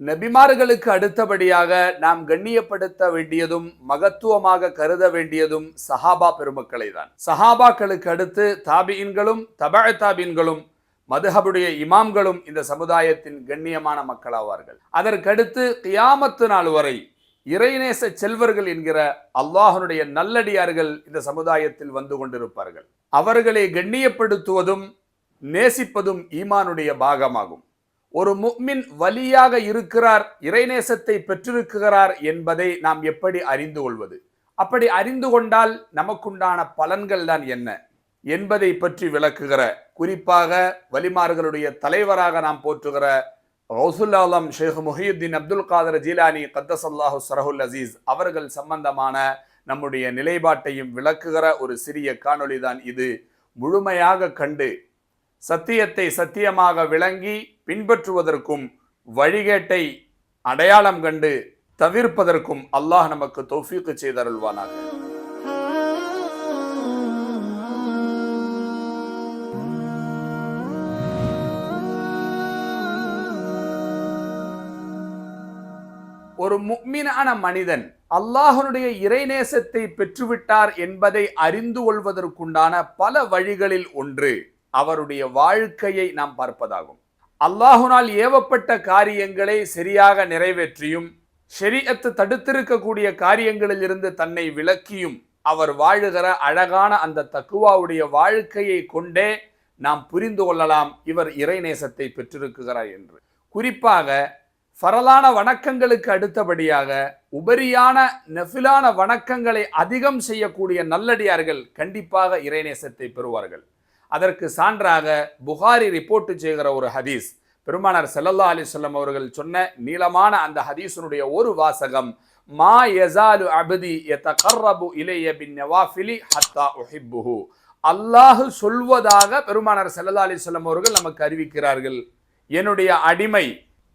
நபிமார்களுக்கு அடுத்தபடியாக நாம் கண்ணியப்படுத்த வேண்டியதும் மகத்துவமாக கருத வேண்டியதும் சஹாபா பெருமக்களை தான் சஹாபாக்களுக்கு அடுத்து தாபியின்களும் தபா தாபின்களும் மதுஹபுடைய இமாம்களும் இந்த சமுதாயத்தின் கண்ணியமான மக்களாவார்கள். அதற்கடுத்து கியாமத்து நாள் வரை இறைநேச செல்வர்கள் என்கிற அல்லாஹனுடைய நல்லடியார்கள் இந்த சமுதாயத்தில் வந்து கொண்டிருப்பார்கள். அவர்களை கண்ணியப்படுத்துவதும் நேசிப்பதும் ஈமானுடைய பாகமாகும். ஒரு முக்மின் வலியாக இருக்கிறார் இறைநேசத்தை பெற்றிருக்கிறார் என்பதை நாம் எப்படி அறிந்து கொள்வது? அப்படி அறிந்து கொண்டால் நமக்குண்டான பலன்கள் தான் என்ன? என்பதை பற்றி விளக்குகிற குறிப்பாக வலிமார்களுடைய தலைவராக நாம் போற்றுகிற ரவுசுல்லாலம் ஷேக் முஹியுத்தீன் அப்துல் காதர் ஜீலானி கத்தசல்லாஹு சரஹுல் அசீஸ் அவர்கள் சம்பந்தமான நம்முடைய நிலைப்பாட்டையும் விளக்குகிற ஒரு சிறிய காணொளி தான் இது. முழுமையாக கண்டு சத்தியத்தை சத்தியமாக விளங்கி பின்பற்றுவதற்கும் வழிகேட்டை அடையாளம் கண்டு தவிர்ப்பதற்கும் அல்லாஹ் நமக்கு தொஃபீக்கு செய்தருள்வானாக. ஒரு முக்மீனான மனிதன் அல்லாஹனுடைய இறைநேசத்தை பெற்றுவிட்டார் என்பதை அறிந்து கொள்வதற்குண்டான பல வழிகளில் ஒன்று அவருடைய வாழ்க்கையை நாம் பார்ப்பதாகும். அல்லாஹுனால் ஏவப்பட்ட காரியங்களை சரியாக நிறைவேற்றியும் ஷெரியத்து தடுத்திருக்கக்கூடிய காரியங்களில் இருந்து தன்னை விளக்கியும் அவர் வாழுகிற அழகான அந்த தக்குவாவுடைய வாழ்க்கையை கொண்டே நாம் புரிந்து கொள்ளலாம். இவர் இறைநேசத்தை பெற்றிருக்கிறார் என்று. குறிப்பாக பரலான வணக்கங்களுக்கு அடுத்தபடியாக உபரியான நெஃபிலான வணக்கங்களை அதிகம் செய்யக்கூடிய நல்லடியார்கள் கண்டிப்பாக இறைநேசத்தை பெறுவார்கள். அதற்கு சான்றாக புகாரி ரிப்போர்ட் செய்கிற ஒரு ஹதீஸ். பெருமானார் செல்லல்லா அலிசல்லம் அவர்கள் சொன்ன நீளமான அந்த ஹதீஸனுடைய ஒரு வாசகம் மா யசாலு அபதி யதகர்ரபு இலைய பின் நவாஃபிலி ஹத்தா உஹிப்புஹு. அல்லாஹ் சொல்வதாக பெருமானார் செல்லல்லா அலிசல்லம் அவர்கள் நமக்கு அறிவிக்கிறார்கள். என்னுடைய அடிமை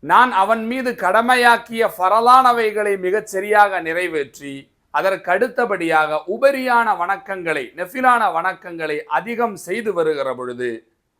நான் அவன் மீது கடமையாக்கிய ஃபரலானவைகளை மிகச் சரியாக நிறைவேற்றி அதற்கு அடுத்தபடியாக உபரியான வணக்கங்களை நெஃபிலான வணக்கங்களை அதிகம் செய்து வருகிற பொழுது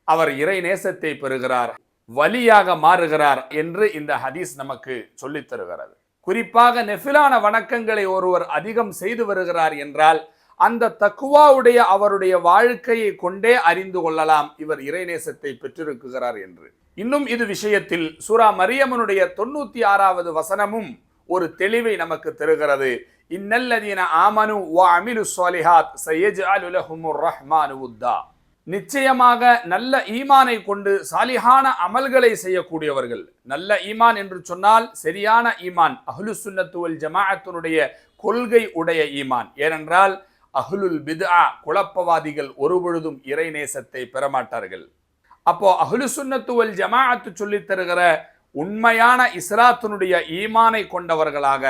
அவர் இறை நேசத்தை பெறுகிறார் வலியாக மாறுகிறார் என்று இந்த ஹதீஸ் நமக்கு சொல்லித் தருகிறது. குறிப்பாக நெஃபிலான வணக்கங்களை ஒருவர் அதிகம் செய்து வருகிறார் என்றால் அந்த தக்குவாவுடைய அவருடைய வாழ்க்கையை கொண்டே அறிந்து கொள்ளலாம் இவர் இறைநேசத்தை பெற்றிருக்கிறார் என்று. இன்னும் இது விஷயத்தில் சூரா மரியமனுடைய தொண்ணூத்தி ஆறாவது வசனமும் ஒரு தெளிவை நமக்கு தருகிறது. இன்னல்லதீன ஆமனு வ அமிலு சாலிஹாத் சையஜ் அலுலஹுமுர் ரஹ்மானு உத்தா. நிச்சயமாக நல்ல ஈமானை கொண்டு சாலிஹான அமல்களை செய்யக்கூடியவர்கள். நல்ல ஈமான் என்று சொன்னால் சரியான ஈமான் அஹ்லு சுன்னத்துவல் ஜமாஅத்தினுடைய கொள்கை உடைய ஈமான். ஏனென்றால் அஹ்லுல் பித்ஆ குழப்பவாதிகள் ஒருபொழுதும் இறைநேசத்தை பெறமாட்டார்கள். அப்போ அஹ்லு சுன்னத்துவல் ஜமாஅத்து சொல்லித் தருகிற உண்மையான இஸ்லாத்தினுடைய ஈமானை கொண்டவர்களாக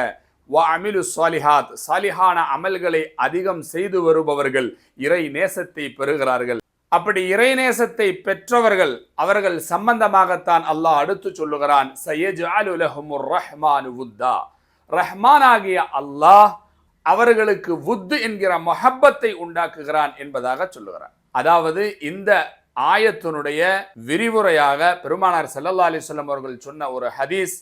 வ அமிலு சாலிஹாத் சாலிஹான அமல்களை அதிகம் செய்து வருபவர்கள் இறை நேசத்தை பெறுகிறார்கள். அப்படி இறைநேசத்தை பெற்றவர்கள் அவர்கள் சம்பந்தமாகத்தான் அல்லாஹ் அடுத்து சொல்லுகிறான் சையஜ் அலுலஹமுர் ரஹ்மான் உத்தா ரஹ்மான் ஆகிய அல்லாஹ் அவர்களுக்கு வுத்து என்கிற மொஹப்பத்தை உண்டாக்குகிறான் என்பதாக சொல்லுகிறான். அதாவது இந்த ஆயத்தினுடைய விரிவுரையாக பெருமானார் செல்லல்லா அலிசல்லம் அவர்கள் சொன்ன ஒரு ஹதீஸ்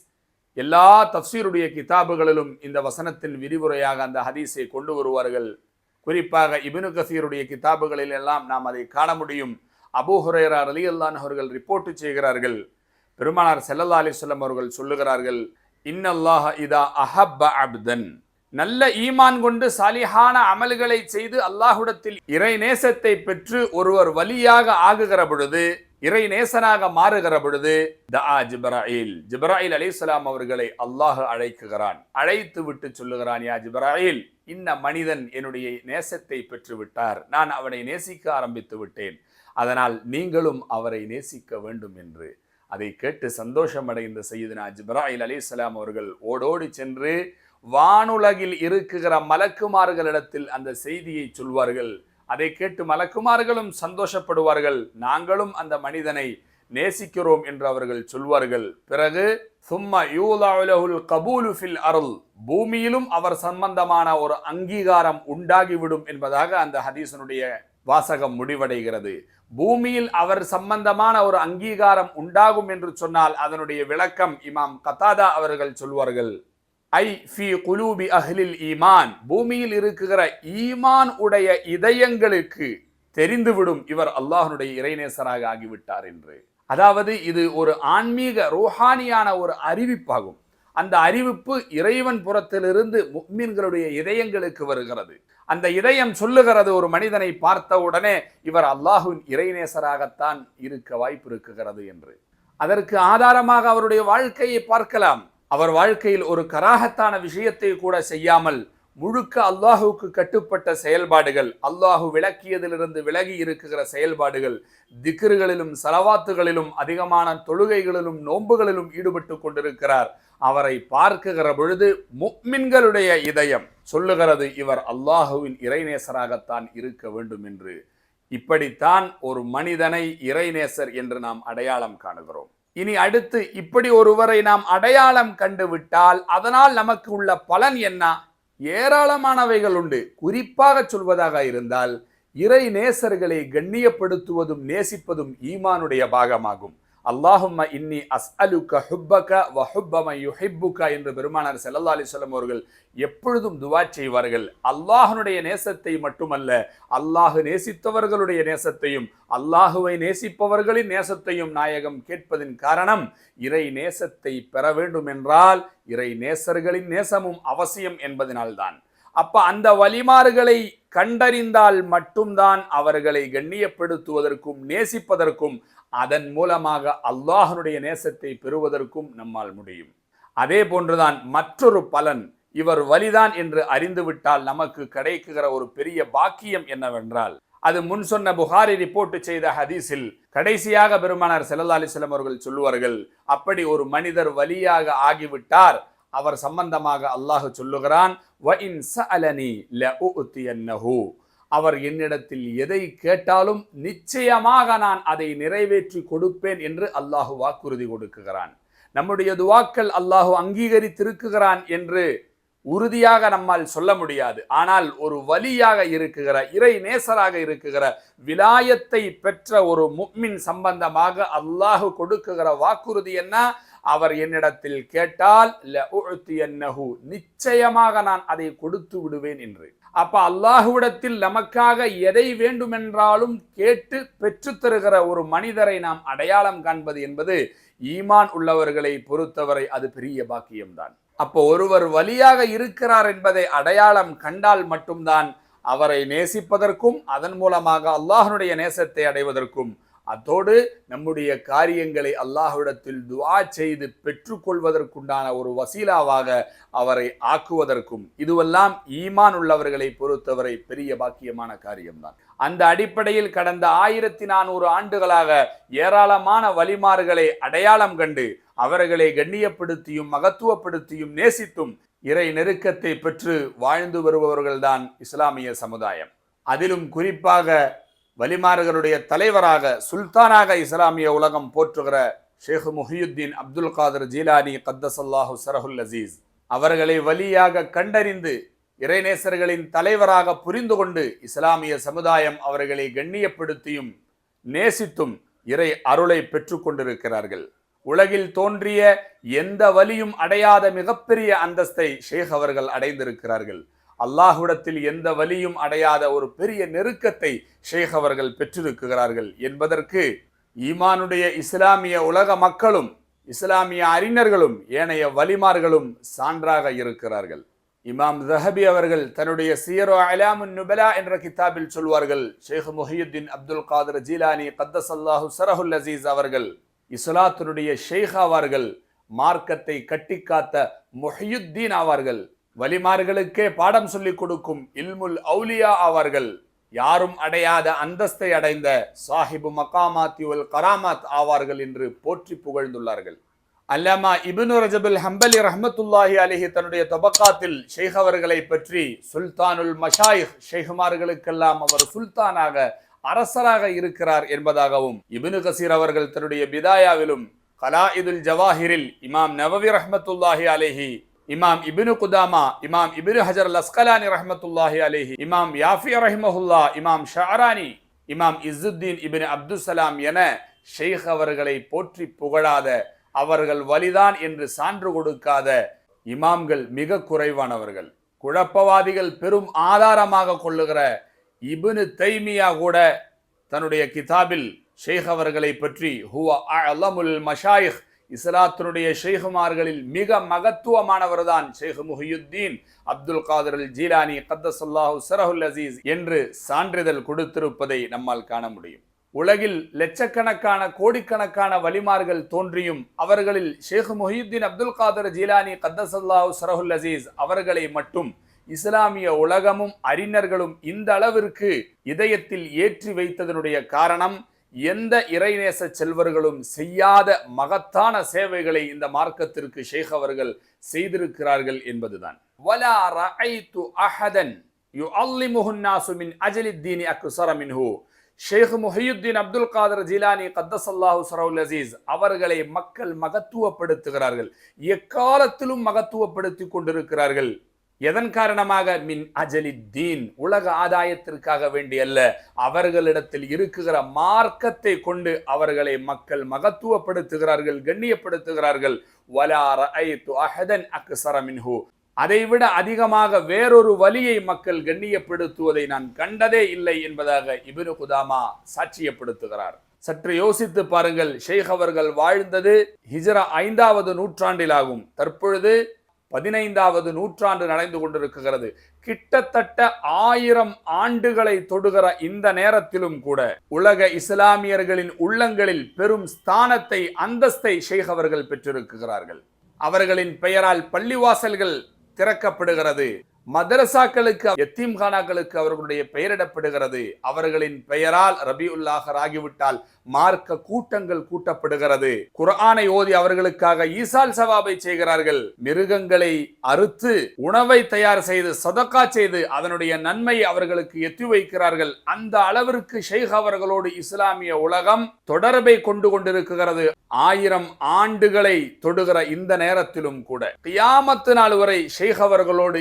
எல்லா தப்சீருடைய கிதாபுகளிலும் இந்த வசனத்தின் விரிவுரையாக அந்த ஹதீஸை கொண்டு வருவார்கள். குறிப்பாக இபினு கசீருடைய கிதாபுகளில் எல்லாம் நாம் அதை காண முடியும். அபூ அலி அல்லான் அவர்கள் ரிப்போர்ட் செய்கிறார்கள். பெருமானார் செல்லல்லா அலிசல்லம் அவர்கள் சொல்லுகிறார்கள் இன்னல்லாஹ இதா அஹப்ப அப்தன். நல்ல ஈமான் கொண்டு சாலிஹான அமல்களை செய்து அல்லாஹுடத்தில் இறை நேசத்தை பெற்று ஒருவர் வலியாக ஆகுகிற பொழுது இறை நேசனாக மாறுகிற பொழுது தஆ ஜிப்ராயில். ஜிப்ராயில் அலிஸ்லாம் அவர்களை அல்லாஹ் அழைக்குகிறான். அழைத்து விட்டு சொல்லுகிறான் யா ஜிப்ராயில் இன்ன மனிதன் என்னுடைய நேசத்தை பெற்று விட்டார். நான் அவனை நேசிக்க ஆரம்பித்து விட்டேன். அதனால் நீங்களும் அவரை நேசிக்க வேண்டும் என்று. அதை கேட்டு சந்தோஷமடைந்த செய்தனா ஜிப்ராயில் அலிஸ்லாம் அவர்கள் ஓடோடி சென்று வானுலகில் இருக்குகிற மலக்குமார்களிடத்தில் அந்த செய்தியை சொல்வார்கள். அதை கேட்டு மலக்குமார்களும் சந்தோஷப்படுவார்கள். நாங்களும் அந்த மனிதனை நேசிக்கிறோம் என்று அவர்கள் சொல்வார்கள். பிறகு சும்மா யூலாவுலகுல் கபூலு ஃபில் அருள். பூமியிலும் அவர் சம்பந்தமான ஒரு அங்கீகாரம் உண்டாகிவிடும் என்பதாக அந்த ஹதீசனுடைய வாசகம் முடிவடைகிறது. பூமியில் அவர் சம்பந்தமான ஒரு அங்கீகாரம் உண்டாகும் என்று சொன்னால் அதனுடைய விளக்கம் இமாம் கத்தாதா அவர்கள் சொல்வார்கள். ஐ ஃபி குலூபி அஹ்லில் ஈமான். பூமியில் இருக்குகிற ஈமான் உடைய இதயங்களுக்கு தெரிந்துவிடும் இவர் அல்லாஹனுடைய இறைநேசராக ஆகிவிட்டார் என்று. அதாவது இது ஒரு ஆன்மீக ரோஹானியான ஒரு அறிவிப்பாகும். அந்த அறிவிப்பு இறைவன் புறத்திலிருந்து முக்மீன்களுடைய இதயங்களுக்கு வருகிறது. அந்த இதயம் சொல்லுகிறது ஒரு மனிதனை பார்த்த உடனே இவர் அல்லாஹுவின் இறைநேசராகத்தான் இருக்க வாய்ப்பு இருக்குகிறது என்று. அதற்கு ஆதாரமாக அவருடைய வாழ்க்கையை பார்க்கலாம். அவர் வாழ்க்கையில் ஒரு கராகத்தான விஷயத்தை கூட செய்யாமல் முழுக்க அல்லாஹுவுக்கு கட்டுப்பட்ட செயல்பாடுகள் அல்லாஹு விளக்கியதிலிருந்து விலகி இருக்குகிற செயல்பாடுகள் திக்ருகளிலும் சலவாத்துகளிலும் அதிகமான தொழுகைகளிலும் நோன்புகளிலும் ஈடுபட்டு கொண்டிருக்கிறார். அவரை பார்க்குகிற பொழுது முக்மின்களுடைய இதயம் சொல்லுகிறது இவர் அல்லாஹுவின் இறைநேசராகத்தான் இருக்க வேண்டும் என்று. இப்படித்தான் ஒரு மனிதனை இறைநேசர் என்று நாம் அடையாளம் காணுகிறோம். இனி அடுத்து இப்படி ஒருவரை நாம் அடையாளம் கண்டுவிட்டால் அதனால் நமக்கு உள்ள பலன் என்ன? ஏராளமானவைகள் உண்டு. குறிப்பாக சொல்வதாக இருந்தால் இறை நேசர்களை கண்ணியப்படுத்துவதும் நேசிப்பதும் ஈமானுடைய பாகமாகும். அல்லாஹும்ம இன்னி அஸ்அலுக்க ஹுப்பக வ ஹுப்பம யுஹிப்புக என்று பெருமானார் செல்லல்லா அலைஹி அவர்கள் எப்பொழுதும் துவா செய்வார்கள். அல்லாஹனுடைய நேசத்தை மட்டுமல்ல அல்லாஹு நேசித்தவர்களுடைய நேசத்தையும் அல்லாஹுவை நேசிப்பவர்களின் நேசத்தையும் நாயகம் கேட்பதின் காரணம் இறை நேசத்தை பெற வேண்டும் என்றால் இறை நேசர்களின் நேசமும் அவசியம் என்பதனால்தான். அப்ப அந்த வழிமாறுகளை கண்டறிந்தால் மட்டும்தான் அவர்களை கண்ணியப்படுத்துவதற்கும் நேசிப்பதற்கும் அதன் மூலமாக அல்லாஹனுடைய நேசத்தை பெறுவதற்கும் நம்மால் முடியும். அதே போன்றுதான் மற்றொரு பலன் இவர் வலிதான் என்று அறிந்துவிட்டால் நமக்கு கிடைக்குகிற ஒரு பெரிய பாக்கியம் என்னவென்றால் அது முன் சொன்ன புகாரி ரிப்போர்ட் செய்த ஹதீஸில் கடைசியாக பெருமானார் செல்லல்லா அலிஸ்லம் அவர்கள் சொல்லுவார்கள் அப்படி ஒரு மனிதர் வலியாக ஆகிவிட்டார் அவர் சம்பந்தமாக அல்லாஹ் சொல்லுகிறான் அவர் என்னிடத்தில் எதை கேட்டாலும் நிச்சயமாக நான் அதை நிறைவேற்றி கொடுப்பேன் என்று அல்லாஹு வாக்குறுதி கொடுக்குகிறான். நம்முடைய துவாக்கள் அல்லாஹு அங்கீகரித்திருக்குகிறான் என்று உறுதியாக நம்மால் சொல்ல முடியாது. ஆனால் ஒரு வலியாக இருக்குகிற இறை நேசராக இருக்குகிற விலாயத்தை பெற்ற ஒரு முக்மின் சம்பந்தமாக அல்லாஹு கொடுக்குகிற வாக்குறுதி என்ன? அவர் என்னிடத்தில் கேட்டால் நிச்சயமாக நான் அதை கொடுத்து விடுவேன் என்று. அப்ப அல்லாஹுவிடத்தில் நமக்காக எதை வேண்டுமென்றாலும் கேட்டு பெற்றுத்தருகிற ஒரு மனிதரை நாம் அடையாளம் காண்பது என்பது ஈமான் உள்ளவர்களை பொறுத்தவரை அது பெரிய பாக்கியம்தான். அப்போ ஒருவர் வழியாக இருக்கிறார் என்பதை அடையாளம் கண்டால் மட்டும்தான் அவரை நேசிப்பதற்கும் அதன் மூலமாக அல்லாஹனுடைய நேசத்தை அடைவதற்கும் அதோடு நம்முடைய காரியங்களை அல்லாஹ்விடத்தில் துவா செய்து பெற்றுக்கொள்வதற்குண்டான ஒரு வசீலாவாக அவரை ஆக்குவதற்கும் இதுவெல்லாம் ஈமான் உள்ளவர்களை பொறுத்தவரை பெரிய பாக்கியமான காரியம்தான். அந்த அடிப்படையில் கடந்த ஆயிரத்தி நானூறு ஆண்டுகளாக ஏராளமான வழிமாறுகளை அடையாளம் கண்டு அவர்களை கண்ணியப்படுத்தியும் மகத்துவப்படுத்தியும் நேசித்தும் இறை நெருக்கத்தை பெற்று வாழ்ந்து வருபவர்கள்தான் இஸ்லாமிய சமுதாயம். அதிலும் குறிப்பாக வலிமார்களுடைய தலைவராக சுல்தானாக இஸ்லாமிய உலகம் போற்றுகிற ஷேக் முஹியுத்தீன் அப்துல் காதர் ஜீலானி கத்தசல்லாஹு சரஹுல் அசீஸ். அவர்களை வலியாக கண்டறிந்து இறைநேசர்களின் தலைவராக புரிந்து கொண்டு இஸ்லாமிய சமுதாயம் அவர்களை கண்ணியப்படுத்தியும் நேசித்தும் இறை அருளை பெற்றுக்கொண்டிருக்கிறார்கள் உலகில் தோன்றிய எந்த வலியும் அடையாத மிகப்பெரிய அந்தஸ்தை ஷேக் அவர்கள் அடைந்திருக்கிறார்கள். அல்லாஹுடத்தில் எந்த வலியும் அடையாத ஒரு பெரிய நெருக்கத்தை ஷேக் அவர்கள் பெற்றிருக்கிறார்கள் என்பதற்கு ஈமானுடைய இஸ்லாமிய உலக மக்களும் இஸ்லாமிய அறிஞர்களும் ஏனைய வலிமார்களும் சான்றாக இருக்கிறார்கள். இமாம் ஜஹபி அவர்கள் தன்னுடைய சியரோ அலாமுன் நுபலா என்ற கிதாபில் சொல்வார்கள் ஷேக் முஹியுத்தீன் அப்துல் காதர் ஜீலானி கத்தசல்லாஹு சரஹுல் அசீஸ் அவர்கள் இஸ்லாத்தினுடைய ஷேக் ஆவார்கள் மார்க்கத்தை கட்டிக்காத்த முஹியுத்தீன் ஆவார்கள். வலிமார்களுக்கே பாடம் சொல்லிக் கொடுக்கும் இல்முல் அவுலியா ஆவார்கள் யாரும் அடையாத அந்தஸ்தை அடைந்த சாஹிபு மகாமாத்தி உல் கராமாத் ஆவார்கள் என்று போற்றி புகழ்ந்துள்ளார்கள். அல்லாமா இபுனு ரஜபுல் ஹம்பலி ரஹமத்துல்லாஹி அலிஹி தன்னுடைய தொபக்காத்தில் ஷேக் அவர்களை பற்றி சுல்தானுல் மஷாயிஹ் ஷேகுமார்களுக்கெல்லாம் அவர் சுல்தானாக அரசராக இருக்கிறார் என்பதாகவும் இபுனு கசீர் அவர்கள் தன்னுடைய பிதாயாவிலும் கலாயிதுல் ஜவாஹிரில் இமாம் நவவி ரஹமத்துல்லாஹி அலிஹி இமாம் இபினு குதாமா இமாம் இபினு ஹஜர் லஸ்கலானி ரஹமத்துல்லாஹி அலேஹி இமாம் யாஃபி ரஹிமஹுல்லா இமாம் ஷாரானி இமாம் இசுத்தீன் இபின் அப்துசலாம் என ஷெய்க் அவர்களை போற்றி புகழாத அவர்கள் வலிதான் என்று சான்று கொடுக்காத இமாம்கள் மிக குறைவானவர்கள். குழப்பவாதிகள் பெரும் ஆதாரமாக கொள்ளுகிற இபுனு தைமியா கூட தன்னுடைய கிதாபில் ஷேக் அவர்களை பற்றி ஹுவ அலமுல் மஷாயிஹ் இஸ்லாத்தினுடைய ஷேகுமார்களில் மிக மகத்துவமானவர்தான் ஷேக் முஹியுத்தீன் அப்துல் காதர் அல் ஜீலானி கத்தசல்லாஹு சரஹுல் அசீஸ் என்று சான்றிதழ் கொடுத்திருப்பதை நம்மால் காண முடியும். உலகில் லட்சக்கணக்கான கோடிக்கணக்கான வலிமார்கள் தோன்றியும் அவர்களில் ஷேக் முஹியுத்தீன் அப்துல் காதர் ஜீலானி கத்தசல்லாஹு சரஹுல் அசீஸ் அவர்களை மட்டும் இஸ்லாமிய உலகமும் அறிஞர்களும் இந்த அளவிற்கு இதயத்தில் ஏற்றி வைத்ததனுடைய காரணம் எந்த இறைநேச செல்வர்களும் செய்யாத மகத்தான சேவைகளை இந்த மார்க்கத்திற்கு ஷேக் அவர்கள் செய்திருக்கிறார்கள் என்பதுதான். வலா ரஐத்து அஹதன் யு அல்லிமுஹுன் நாசு மின் அஜலித்தீனி அக்குசர மின்ஹூ. ஷேக் முஹியுத்தீன் அப்துல் காதர் ஜிலானி கத்தசல்லாஹு சரவுல் அசீஸ் அவர்களை மக்கள் மகத்துவப்படுத்துகிறார்கள். எக்காலத்திலும் மகத்துவப்படுத்தி கொண்டிருக்கிறார்கள். எதன் காரணமாக? மின் அஜலி தீன். உலக ஆதாயத்திற்காக வேண்டி அல்ல அவர்களிடத்தில் இருக்குகிற மார்க்கத்தை கொண்டு அவர்களை மக்கள் மகத்துவப்படுத்துகிறார்கள் கண்ணியப்படுத்துகிறார்கள். வலார ஐத்து அஹதன் அக்சர மின்ஹு. அதைவிட அதிகமாக வேறொரு வழியை மக்கள் கண்ணியப்படுத்துவதை நான் கண்டதே இல்லை என்பதாக இபினு குதாமா சாட்சியப்படுத்துகிறார். சற்று யோசித்து பாருங்கள் ஷேக் அவர்கள் வாழ்ந்தது ஹிஜரா ஐந்தாவது நூற்றாண்டிலாகும் தற்பொழுது பதினைந்தாவது நூற்றாண்டு நடந்து கொண்டிருக்கிறது. கிட்டத்தட்ட ஆயிரம் ஆண்டுகளை தொடுகிற இந்த நேரத்திலும் கூட உலக இஸ்லாமியர்களின் உள்ளங்களில் பெரும் ஸ்தானத்தை அந்தஸ்தை ஷேக் அவர்கள் பெற்றிருக்கிறார்கள். அவர்களின் பெயரால் பள்ளிவாசல்கள் திறக்கப்படுகிறது. மதரசாக்களுக்கு எத்தீம்கானாக்களுக்கு அவர்களுடைய பெயரிடப்படுகிறது. அவர்களின் பெயரால் ரபியுல்லாஹர் ஆகிவிட்டால் மார்க்க கூட்டங்கள் கூட்டப்படுகிறது. குரானை ஓதி அவர்களுக்காக ஈசால் சவாபை செய்கிறார்கள். மிருகங்களை அறுத்து உணவை தயார் செய்து சதக்கா செய்து அதனுடைய நன்மை அவர்களுக்கு எத்தி வைக்கிறார்கள். அந்த அளவிற்கு ஷெய்க் அவர்களோடு இஸ்லாமிய உலகம் தொடர்பை கொண்டு கொண்டிருக்கிறது. ஆயிரம் ஆண்டுகளை தொடுகிற இந்த நேரத்திலும் கூட. கியாமத்து நாள் வரை ஷெய்க் அவர்களோடு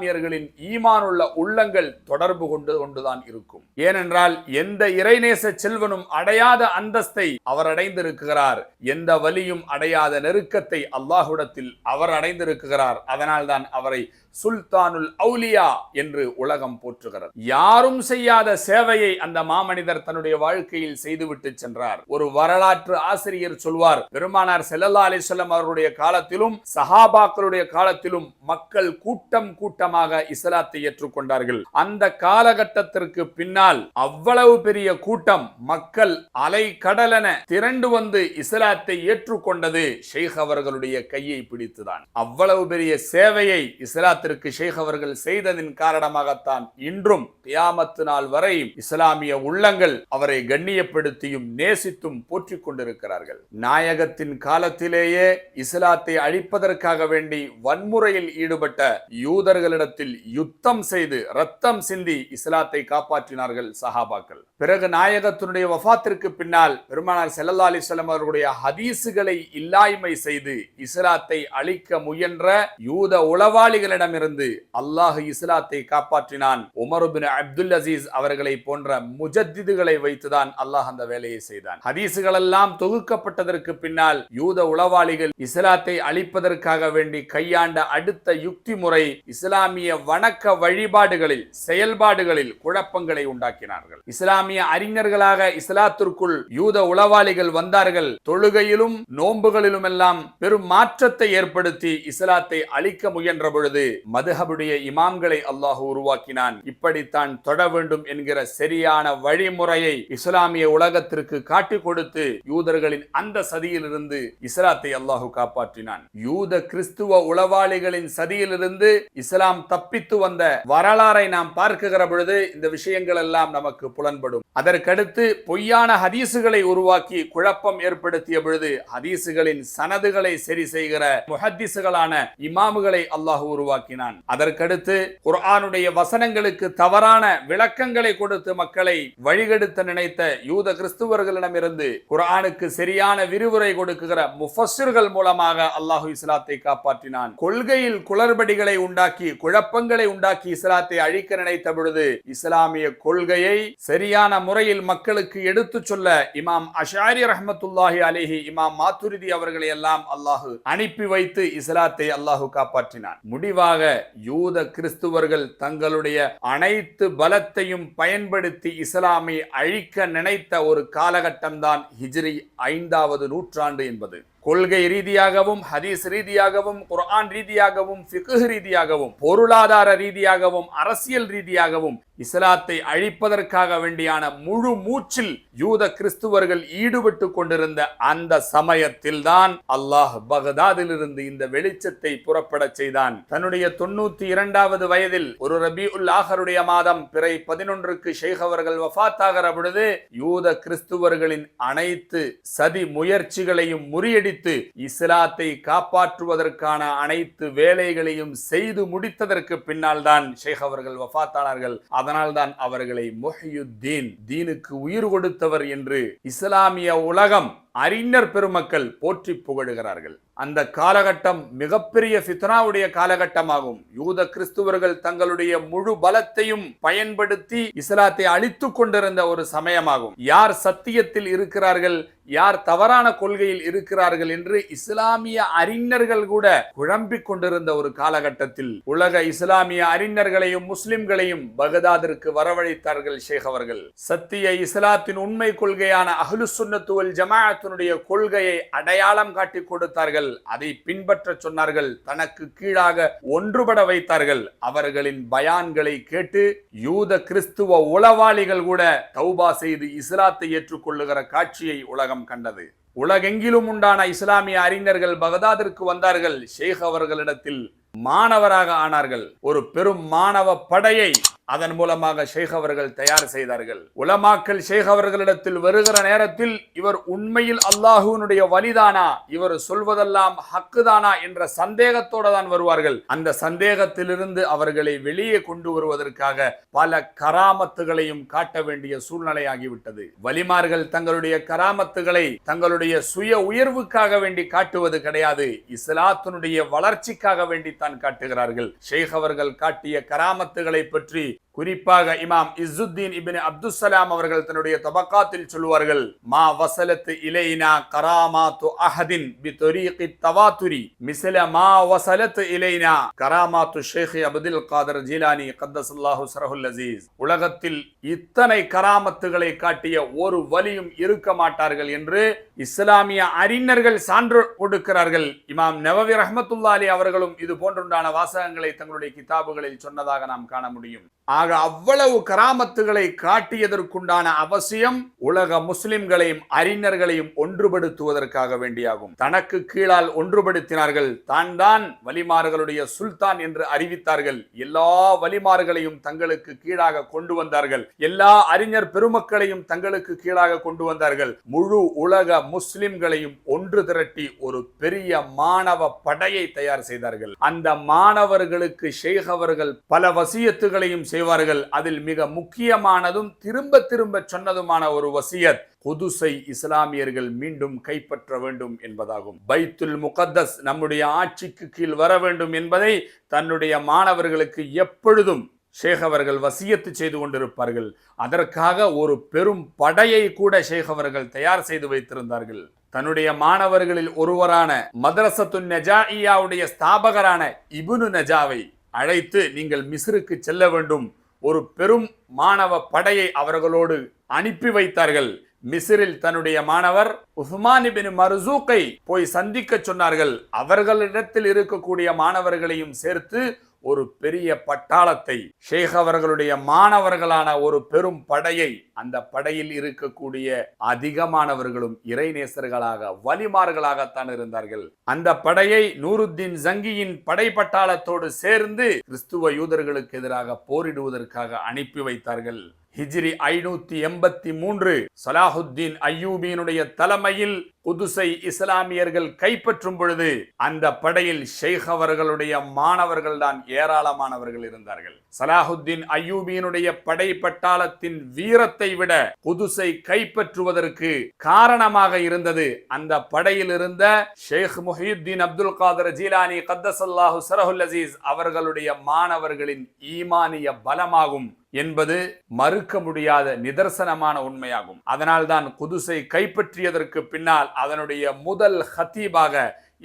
இஸ்லாமியர்களின் ஈமானுள்ள உள்ளங்கள் தொடர்பு கொண்டு கொண்டுதான் இருக்கும். ஏனென்றால் எந்த இறைநேச செல்வனும் அடையாத அந்தஸ்தை அவர் அடைந்திருக்கிறார். எந்த வலியும் அடையாத நெருக்கத்தை அல்லாஹுடத்தில் அவர் அடைந்திருக்கிறார். அதனால்தான் அவரை சுல்தானுல் அவுலியா என்று உலகம் போற்றுகிறது. யாரும் செய்யாத சேவையை அந்த மாமனிதர் தன்னுடைய வாழ்க்கையில் செய்துவிட்டு சென்றார். ஒரு வரலாற்று ஆசிரியர் சொல்வார் பெருமானார் செல்லல்லா அலிசல்லம் அவருடைய காலத்திலும் சஹாபாக்களுடைய காலத்திலும் மக்கள் கூட்டம் கூட்டமாக இஸ்லாத்தை ஏற்றுக்கொண்டார்கள். அந்த காலகட்டத்திற்கு பின்னால் அவ்வளவு பெரிய கூட்டம் மக்கள் அலை கடலென திரண்டு வந்து இஸ்லாத்தை ஏற்றுக்கொண்டது ஷேக் அவர்களுடைய கையை பிடித்துதான். அவ்வளவு பெரிய சேவையை இஸ்லாத்திற்கு ஷேக் அவர்கள் செய்ததின் காரணமாகத்தான் இன்றும் கியாமத்து நாள் வரை இஸ்லாமிய உள்ளங்கள் அவரை கண்ணியப்படுத்தியும் நேசித்தும் போற்றிக் கொண்டிருக்கிறார்கள். நாயகத்தின் காலத்திலேயே இஸ்லாத்தை அழிப்பதற்காக வேண்டி வன்முறையில் ஈடுபட்ட யூதர்களின் அவர்களிடத்தில் யுத்தம் செய்து ரத்தம் சிந்தி இஸ்லாத்தை காப்பாற்றினார்கள் சஹாபாக்கள். பிறகு நாயகத்தினுடைய வஃத்திற்கு பின்னால் பெருமானார் செல்லல்லா அலிஸ்லாம் அவர்களுடைய ஹதீசுகளை இல்லாய்மை செய்து இஸ்லாத்தை அழிக்க முயன்ற யூத உளவாளிகளிடமிருந்து அல்லாஹ் இஸ்லாத்தை காப்பாற்றினான். உமருபின் அப்துல் அசீஸ் அவர்களை போன்ற முஜத்திதுகளை வைத்துதான் அல்லாஹ் அந்த வேலையை செய்தான். ஹதீசுகள் எல்லாம் தொகுக்கப்பட்டதற்கு பின்னால் யூத உளவாளிகள் இஸ்லாத்தை அழிப்பதற்காக வேண்டி கையாண்ட அடுத்த யுக்தி முறை இஸ்லாம் இஸ்லாமிய வணக்க வழிபாடுகளில் செயல்பாடுகளில் குழப்பங்களை உண்டாக்கினார்கள். இஸ்லாமிய அறிஞர்களாக இஸ்லாத்திற்குள் யூத உளவாளிகள் வந்தார்கள். தொழுகையிலும் நோன்புகளிலும் எல்லாம் பெரும் மாற்றத்தை ஏற்படுத்தி இஸ்லாத்தை அழிக்க முயன்ற பொழுது மதுஹபுடைய இமாம்களை அல்லாஹ் உருவாக்கினான். இப்படித்தான் தொட வேண்டும் என்கிற சரியான வழிமுறையை இஸ்லாமிய உலகத்திற்கு காட்டிக் கொடுத்து யூதர்களின் அந்த சதியிலிருந்து இஸ்லாத்தை அல்லாஹு காப்பாற்றினான். யூத கிறிஸ்துவ உளவாளிகளின் சதியிலிருந்து இஸ்லாம் எல்லாம் தப்பித்து வந்த வரலாறை நாம் பார்க்குகிற பொழுது இந்த விஷயங்கள் எல்லாம் நமக்கு புலன்படும். அதற்கடுத்து பொய்யான ஹதீசுகளை உருவாக்கி குழப்பம் ஏற்படுத்திய பொழுது ஹதீசுகளின் சனதுகளை சரி செய்கிற முஹத்திசுகளான இமாமுகளை அல்லாஹ் உருவாக்கினான். அதற்கடுத்து குர்ஆனுடைய வசனங்களுக்கு தவறான விளக்கங்களை கொடுத்து மக்களை வழிகெடுத்த நினைத்த யூத கிறிஸ்துவர்களிடமிருந்து குர்ஆனுக்கு சரியான விரிவுரை கொடுக்குகிற முஃபஸ்ஸர்கள் மூலமாக அல்லாஹு இஸ்லாத்தை காப்பாற்றினான். கொள்கையில் குளறுபடிகளை உண்டாக்கி குழப்பங்களை உண்டாக்கி இஸ்லாத்தை அழிக்க நினைத்த பொழுது இஸ்லாமிய கொள்கையை சரியான முறையில் மக்களுக்கு எடுத்துச் சொல்ல இமாம் அஷாரி ரஹமத்துல்லாஹி அலிஹி இமாம் மாத்துரிதி அவர்களை எல்லாம் அல்லாஹு அனுப்பி வைத்து இஸ்லாத்தை அல்லாஹு காப்பாற்றினான். முடிவாக யூத கிறிஸ்துவர்கள் தங்களுடைய அனைத்து பலத்தையும் பயன்படுத்தி இஸ்லாமை அழிக்க நினைத்த ஒரு காலகட்டம்தான் ஹிஜ்ரி ஐந்தாவது நூற்றாண்டு என்பது. கொள்கை ரீதியாகவும் ஹதீஸ் ரீதியாகவும் குர்ஆன் ரீதியாகவும் ஃபிகுஹ் ரீதியாகவும் பொருளாதார ரீதியாகவும் அரசியல் ரீதியாகவும் இஸ்லாத்தை அழிப்பதற்காக வேண்டியான முழு மூச்சில் யூத கிறிஸ்துவர்கள் ஈடுபட்டு கொண்டிருந்த அந்த சமயத்தில் தான் அல்லாஹ் பகதாதிலிருந்து இந்த வெளிச்சத்தை புறப்படச் செய்தான். தன்னுடைய தொண்ணூத்தி இரண்டாவது வயதில் ஒரு ரபி உல் ஆஹருடைய மாதம் பிறை பதினொன்றுக்கு ஷேக் அவர்கள் வஃத்தாகிற பொழுது யூத கிறிஸ்துவர்களின் அனைத்து சதி முயற்சிகளையும் முறியடி முறியடித்து இஸ்லாத்தை காப்பாற்றுவதற்கான அனைத்து வேலைகளையும் செய்து முடித்ததற்கு பின்னால் தான் ஷேக் அவர்கள் வஃத்தானார்கள். அதனால் தான் அவர்களை முஹியுத்தீன் தீனுக்கு உயிர் கொடுத்தவர் என்று இஸ்லாமிய உலகம் அறிஞர் பெருமக்கள் போற்றி புகழுகிறார்கள். அந்த காலகட்டம் மிகப்பெரிய ஃபித்னாவுடைய காலகட்டமாகும். யூத கிறிஸ்துவர்கள் தங்களுடைய முழு பலத்தையும் பயன்படுத்தி இஸ்லாத்தை அழித்துக் கொண்டிருந்த ஒரு சமயமாகும். யார் சத்தியத்தில் இருக்கிறார்கள் யார் தவறான கொள்கையில் இருக்கிறார்கள் என்று இஸ்லாமிய அறிஞர்கள் கூட குழம்பிக் கொண்டிருந்த ஒரு காலகட்டத்தில் உலக இஸ்லாமிய அறிஞர்களையும் முஸ்லிம்களையும் பகதாதிற்கு வரவழைத்தார்கள் ஷேக் அவர்கள். சத்திய இஸ்லாத்தின் உண்மை கொள்கையான அஹ்லு சுன்னத்துவல் ஜமாஅத்தினுடைய கொள்கையை அடையாளம் காட்டி கொடுத்தார்கள். அதை பின்பற்ற சொன்னார்கள். தனக்கு கீழாக ஒன்றுபட வைத்தார்கள். அவர்களின் பயான்களை கேட்டு யூத கிறிஸ்துவ உளவாளிகள் கூட தௌபா செய்து இஸ்லாத்தை ஏற்றுக்கொள்ளுகிற காட்சியை உலகம் கண்டது. உலகெங்கிலும் உண்டான இஸ்லாமிய அறிஞர்கள் பகதாதிற்கு வந்தார்கள். ஷேக் அவர்களிடத்தில் மாணவராக ஆனார்கள். ஒரு பெரும் மாணவ படையை அதன் மூலமாக ஷேக் அவர்கள் தயார் செய்தார்கள். உலமாக்கல் ஷேக் அவர்களிடத்தில் வருகிற நேரத்தில் இவர் உண்மையில் அல்லாஹுனுடைய வலிதானா? இவர் சொல்வதெல்லாம் ஹக்குதானா? என்ற சந்தேகத்தோட தான் வருவார்கள். அந்த சந்தேகத்திலிருந்து அவர்களை வெளியே கொண்டு வருவதற்காக பல கராமத்துகளையும் காட்ட வேண்டிய சூழ்நிலை ஆகிவிட்டது வலிமார்கள் தங்களுடைய கராமத்துகளை தங்களுடைய சுய உயர்வுக்காக வேண்டி காட்டுவது கிடையாது. இஸ்லாத்தினுடைய வளர்ச்சிக்காக வேண்டி தான் காட்டுகிறார்கள். ஷேக் அவர்கள் காட்டிய கராமத்துகளை பற்றி குறிப்பாக இமாம் இசுத்தீன் இபின் அப்துசலாம் அவர்கள் தன்னுடைய தபக்காத்தில் சொல்வார்கள் மா வசலத் இலைனா கராமாத்து அஹதின் பி தொரீகி தவாத்துரி. மிசில மா வசலத் இலைனா கராமாத்து ஷேக் அபுதில் காதர் ஜீலானி கத்தசல்லாஹு சரஹுல் அசீஸ். உலகத்தில் இத்தனை கராமத்துகளை காட்டிய ஒரு வலியும் இருக்க மாட்டார்கள் என்று இஸ்லாமிய அறிஞர்கள் சான்று கொடுக்கிறார்கள். இமாம் நவவி ரஹமத்துல்லா அலி அவர்களும் இது போன்றுண்டான வாசகங்களை தங்களுடைய கிதாபுகளில் சொன்னதாக நாம் காண முடியும். ஆக அவ்வளவு கராமத்துகளை காட்டியதற்குண்டான அவசியம் உலக முஸ்லிம்களையும் அறிஞர்களையும் ஒன்றுபடுத்துவதற்காக வேண்டியாகும். தனக்கு கீழால் ஒன்றுபடுத்தினார்கள் தான் தான் வலிமார்களுடைய சுல்தான் என்று அறிவித்தார்கள். எல்லா வலிமார்களையும் தங்களுக்கு கீழாக கொண்டு வந்தார்கள். எல்லா அறிஞர் பெருமக்களையும் தங்களுக்கு கீழாக கொண்டு வந்தார்கள். முழு உலக முஸ்லிம்களையும் ஒன்று திரட்டி ஒரு பெரிய மாணவ படையை தயார் செய்தார்கள். அந்த மாணவர்களுக்கு ஷேக் அவர்கள் பல வசியத்துகளையும் செய்வார்கள் அதில் மிக முக்கியமானதும் திரும்ப திரும்ப சொன்னதுமான ஒரு வசியத் குதுசை இஸ்லாமியர்கள் மீண்டும் கைப்பற்ற வேண்டும் என்பதாகும். பைத்துல் முகத்தஸ் நம்முடைய ஆட்சிக்கு கீழ் வர வேண்டும் என்பதை தன்னுடைய மாணவர்களுக்கு எப்பொழுதும் ஷேக் அவர்கள் வசியத்து செய்து கொண்டிருப்பார்கள். அதற்காக ஒரு பெரும் படையை கூட ஷேக் அவர்கள் தயார் செய்து வைத்திருந்தார்கள். தன்னுடைய மாணவர்களில் ஒருவரான மதரசத்து நஜாஇயாவுடைய ஸ்தாபகரான இபுனு நஜாவை அழைத்து நீங்கள் மிஸ்ருக்கு செல்ல வேண்டும். ஒரு பெரும் மாணவ படையை அவர்களோடு அனுப்பி வைத்தார்கள். மிசிரில் தன்னுடைய மாணவர் உஸ்மானிபின் மருசூக்கை போய் சந்திக்க சொன்னார்கள். அவர்களிடத்தில் இருக்கக்கூடிய மாணவர்களையும் சேர்த்து ஒரு பெரிய பட்டாளத்தை ஷேக் அவர்களுடைய மாணவர்களான ஒரு பெரும் படையை அந்த படையில் இருக்கக்கூடிய அதிகமானவர்களும் இறைநேசர்களாக வலிமார்களாகத்தான் இருந்தார்கள். அந்த படையை நூருத்தீன் ஜங்கியின் படை பட்டாளத்தோடு சேர்ந்து கிறிஸ்துவ யூதர்களுக்கு எதிராக போரிடுவதற்காக அனுப்பி வைத்தார்கள். ஹிஜ்ரி ஐநூத்தி எண்பத்தி மூன்று சலாஹுத்தீன் ஐயூபியினுடைய தலைமையில் புதுசை இஸ்லாமியர்கள் கைப்பற்றும் பொழுது அந்த படையில் ஷேக் அவர்களுடைய மாணவர்கள் தான் ஏராளமானவர்கள் இருந்தார்கள். சலாஹுத்தீன் ஐயூபியினுடைய படை பட்டாளத்தின் வீரத்தை விட குதுசை கைப்பற்றுவதற்கு காரணமாக இருந்தது. அந்த படையில் இருந்த ஷேக் முஹியுத்தீன் அப்துல் காதர் ஜீலானி கத்தசல்லாஹு சரஹுல் அசீஸ் அவர்களுடைய மாணவர்களின் ஈமானிய பலமாகும் என்பது மறுக்க முடியாத நிதர்சனமான உண்மையாகும். அதனால்தான் குதுசை கைப்பற்றியதற்கு பின்னால் அதனுடைய முதல் ஹத்தீபாக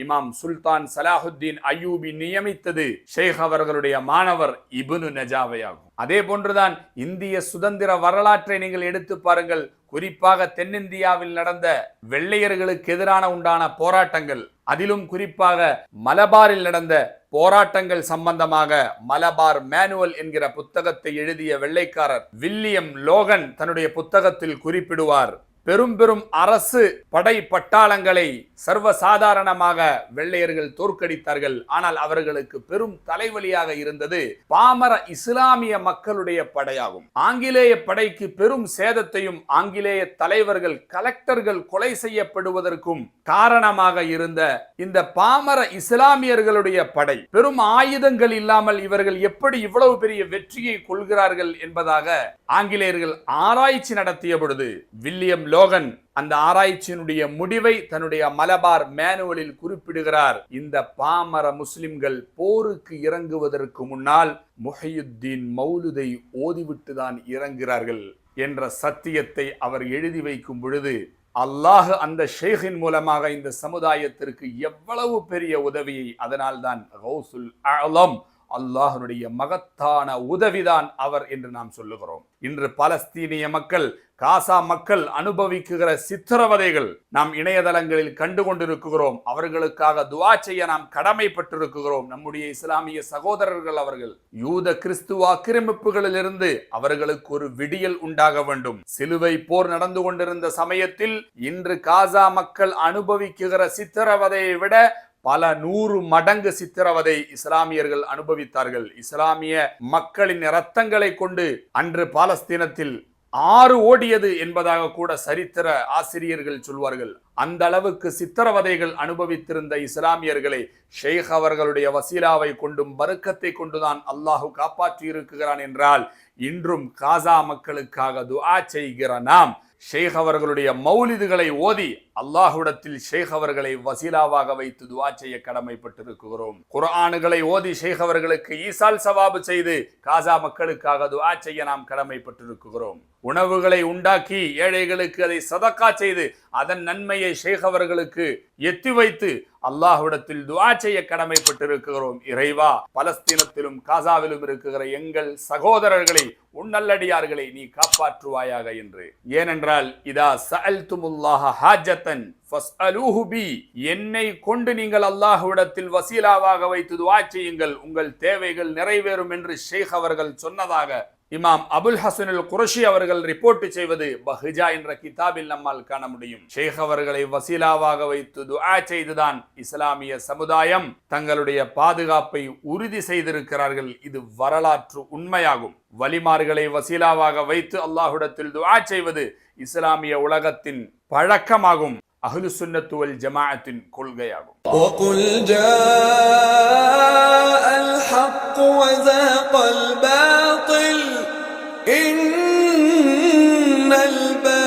இமாம் சுல்தான் சலாஹுத்தீன் அயூபி நியமித்தது ஷேக் அவர்களுடைய மாணவர் இபுனு நஜாவை ஆகும். அதே போன்றுதான் இந்திய சுதந்திர வரலாற்றை நீங்கள் எடுத்து பாருங்கள். குறிப்பாக தென்னிந்தியாவில் நடந்த வெள்ளையர்களுக்கு எதிரான உண்டான போராட்டங்கள் அதிலும் குறிப்பாக மலபாரில் நடந்த போராட்டங்கள் சம்பந்தமாக மலபார் மேனுவல் என்கிற புத்தகத்தை எழுதிய வெள்ளைக்காரர் வில்லியம் லோகன் தன்னுடைய புத்தகத்தில் குறிப்பிடுவார். பெரும் பெரும் அரசு படை பட்டாளங்களை சர்வசாதாரணமாக வெள்ளையர்கள் தோற்கடித்தார்கள். ஆனால் அவர்களுக்கு பெரும் தலைவலியாக இருந்தது பாமர இஸ்லாமிய மக்களுடைய படையாகும். ஆங்கிலேய படைக்கு பெரும் சேதத்தையும் ஆங்கிலேய தலைவர்கள் கலெக்டர்கள் கொலை செய்யப்படுவதற்கும் காரணமாக இருந்த இந்த பாமர இஸ்லாமியர்களுடைய படை பெரும் ஆயுதங்கள் இல்லாமல் இவர்கள் எப்படி இவ்வளவு பெரிய வெற்றியை கொள்கிறார்கள் என்பதாக ஆங்கிலேயர்கள் ஆராய்ச்சி நடத்திய பொழுது வில்லியம் லோகன் அந்த ஆராய்ச்சியினுடைய முடிவை தன்னுடைய மலபார் மேனுவலில் குறிப்பிடுகிறார். இந்த பாமர முஸ்லிம்கள் போருக்கு இறங்குவதற்கு முன்னால் முஹையுத்தீன் மௌலுதை ஓதிவிட்டுதான் இறங்குகிறார்கள் என்ற சத்தியத்தை அவர் எழுதி வைக்கும் பொழுது அல்லாஹ் அந்த ஷேகின் மூலமாக இந்த சமுதாயத்திற்கு எவ்வளவு பெரிய உதவியை அதனால்தான் ஹவுசுல் அலம் அல்லாஹனுடைய மகத்தான உதவிதான் அவர் என்று நாம் சொல்லுகிறோம். இன்று பலஸ்தீனிய மக்கள் காசா மக்கள் அனுபவிக்குகிற சித்திரவதைகள் நாம் இணையதளங்களில் கண்டு கொண்டிருக்கிறோம் அவர்களுக்காக துவா செய்ய நாம் கடமைப்பட்டிருக்கிறோம். நம்முடைய இஸ்லாமிய சகோதரர்கள் அவர்கள் யூத கிறிஸ்துவ ஆக்கிரமிப்புகளிலிருந்து அவர்களுக்கு ஒரு விடியல் உண்டாக வேண்டும். சிலுவை போர் நடந்து கொண்டிருந்த சமயத்தில் இன்று காசா மக்கள் அனுபவிக்குகிற சித்திரவதையை விட பல நூறு மடங்கு சித்திரவதை இஸ்லாமியர்கள் அனுபவித்தார்கள். இஸ்லாமிய மக்களின் இரத்தங்களை கொண்டு அன்று பாலஸ்தீனத்தில் ஆறு ஓடியது என்பதாக கூட சரித்திர ஆசிரியர்கள் சொல்வார்கள். அந்த அளவுக்கு சித்திரவதைகள் அனுபவித்திருந்த இஸ்லாமியர்களை ஷேக் அவர்களுடைய வசீலாவை கொண்டும் வருக்கத்தை கொண்டுதான் அல்லாஹு காப்பாற்றி இருக்கிறான் என்றால் இன்றும் காசா மக்களுக்காக துஆ செய்கிற நாம் ஷேக் அவர்களுடைய மௌலிதுகளை ஓதி அல்லாஹுடத்தில் ஷேக் அவர்களை வசீலாவாக வைத்து துவா செய்ய கடமைப்பட்டிருக்கிறோம். குரானுகளை ஓதி ஷேக் அவர்களுக்கு ஈசால் சவாபு செய்து காசா மக்களுக்காக துவா செய்ய நாம் கடமைப்பட்டிருக்கிறோம். உணவுகளை உண்டாக்கி ஏழைகளுக்கு அதை சதக்கா செய்து அதன் நன்மையை ஷேக் அவர்களுக்கு எத்தி வைத்து அல்லாஹ்விடத்தில் துவா செய்ய கடமைப்பட்டிருக்கிறோம். இறைவா பலஸ்தீனத்திலும் காசாவிலும் இருக்கிற எங்கள் சகோதரர்களை உன்னல்லடியார்களை நீ காப்பாற்றுவாயாக என்று. ஏனென்றால் இதா சஅல்துமுல்லாஹ ஹாஜத்தன் என்னை கொண்டு நீங்கள் அல்லாஹுவிடத்தில் வசீலாவாக வைத்து துவா செய்யுங்கள். உங்கள் தேவைகள் நிறைவேறும் என்று ஷேக் அவர்கள் சொன்னதாக இமாம் அபுல் ஹசனுல் குரஷி அவர்கள் ரிப்போர்ட் செய்வது பஹிஜா என்ற கிதாபில் நம்மால் காண முடியும் ஷேக் அவர்களை வசீலாவாக வைத்து துஆ செய்துதான் இஸ்லாமிய சமுதாயம் தங்களுடைய பாதுகாப்பை உறுதி செய்திருக்கிறார்கள் இது வரலாற்று உண்மையாகும் வலிமார்களை வசீலாவாக வைத்து அல்லாஹுடத்தில் துஆ செய்வது இஸ்லாமிய உலகத்தின் பழக்கமாகும் அஹ்லு சுன்னத்து வல் ஜமாஅத்தின் கொள்கையாகும் وقل جاء الحق وزهق الباطل إن الباب